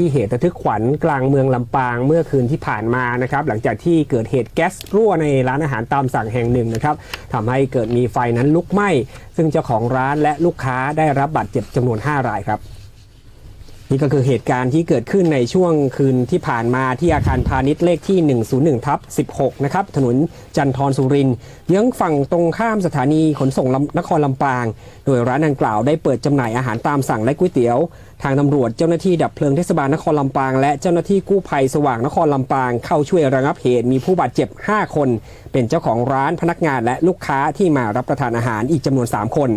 ที่เหตุระทึกขวัญกลางเมืองลำปางเมื่อคืนที่ผ่านมานะครับหลังจากที่เกิดเหตุแก๊สรั่วในร้านอาหารตามสั่งแห่งหนึ่งนะครับทำให้เกิดมีไฟนั้นลุกไหม้ ซึ่งเจ้าของร้านและลูกค้าได้รับบาดเจ็บจำนวน 5 รายครับ นี่ก็คือเหตุการณ์ที่เกิดขึ้นในช่วงคืนที่ผ่านมาที่อาคารพาณิชย์เลขที่ 101ทับ16 นะครับ ถนนจันทร์สุรินเยื้องฝั่งตรงข้ามสถานีขนส่งนครลำปาง โดยร้านดังกล่าวได้เปิดจำหน่ายอาหารตามสั่งและก๋วยเตี๋ยว ทางตำรวจเจ้าหน้าที่ดับเพลิงเทศบาลนครลำปาง และเจ้าหน้าที่กู้ภัยสว่างนครลำปาง เข้าช่วยระงับเหตุมีผู้บาดเจ็บ 5 คน เป็นเจ้าของร้านพนักงานและลูกค้าที่มารับประทานอาหารอีกจำนวน 3 คน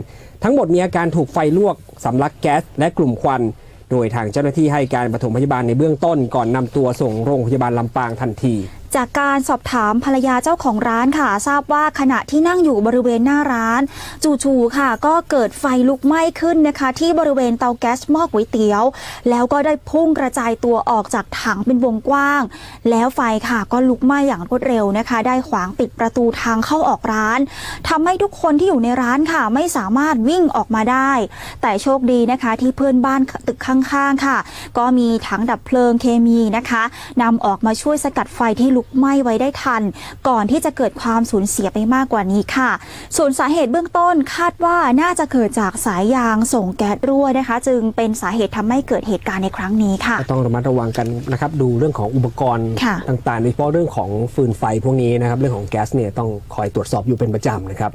ทั้งหมดมีอาการถูกไฟลวกสำลักแก๊สและกลุ่มควัน โดยทางเจ้าหน้าที่ให้การปฐมพยาบาลในเบื้องต้นก่อนนำตัวส่งโรงพยาบาลลำปางทันที จากการสอบถามภรรยาเจ้าของร้านค่ะ ทราบว่าขณะที่นั่งอยู่บริเวณหน้าร้าน จู่ๆค่ะ ก็เกิดไฟลุกไหม้ขึ้นนะคะ ที่บริเวณเตาแก๊สหม้อก๋วยเตี๋ยว แล้วก็ได้พุ่งกระจายตัวออกจากถังเป็นวงกว้าง แล้วไฟค่ะก็ลุกไหม้อย่างรวดเร็วนะคะ ได้ขวางปิดประตูทางเข้าออกร้านทำให้ทุกคนที่อยู่ในร้านค่ะ ไม่สามารถวิ่งออกมาได้ แต่โชคดีนะคะ ที่เพื่อนบ้านตึกข้างๆค่ะ ก็มีถังดับเพลิงเคมีนะคะนำออกมาช่วยสกัดไฟที่ลุกไหม้ไว้ได้ทัน ก่อนที่จะเกิดความสูญเสียไปมากกว่านี้ค่ะ ส่วนสาเหตุเบื้องต้นคาดว่าน่าจะเกิดจากสายยางส่งแก๊สรั่วนะคะ จึงเป็นสาเหตุทำให้เกิดเหตุการณ์ในครั้งนี้ค่ะก็ต้องระมัดระวังกันนะครับดูเรื่องของอุปกรณ์ค่ะต่างๆโดยเฉพาะเรื่องของฟืนไฟพวกนี้นะครับเรื่องของแก๊สเนี่ยต้องคอยตรวจสอบอยู่เป็นประจำนะครับ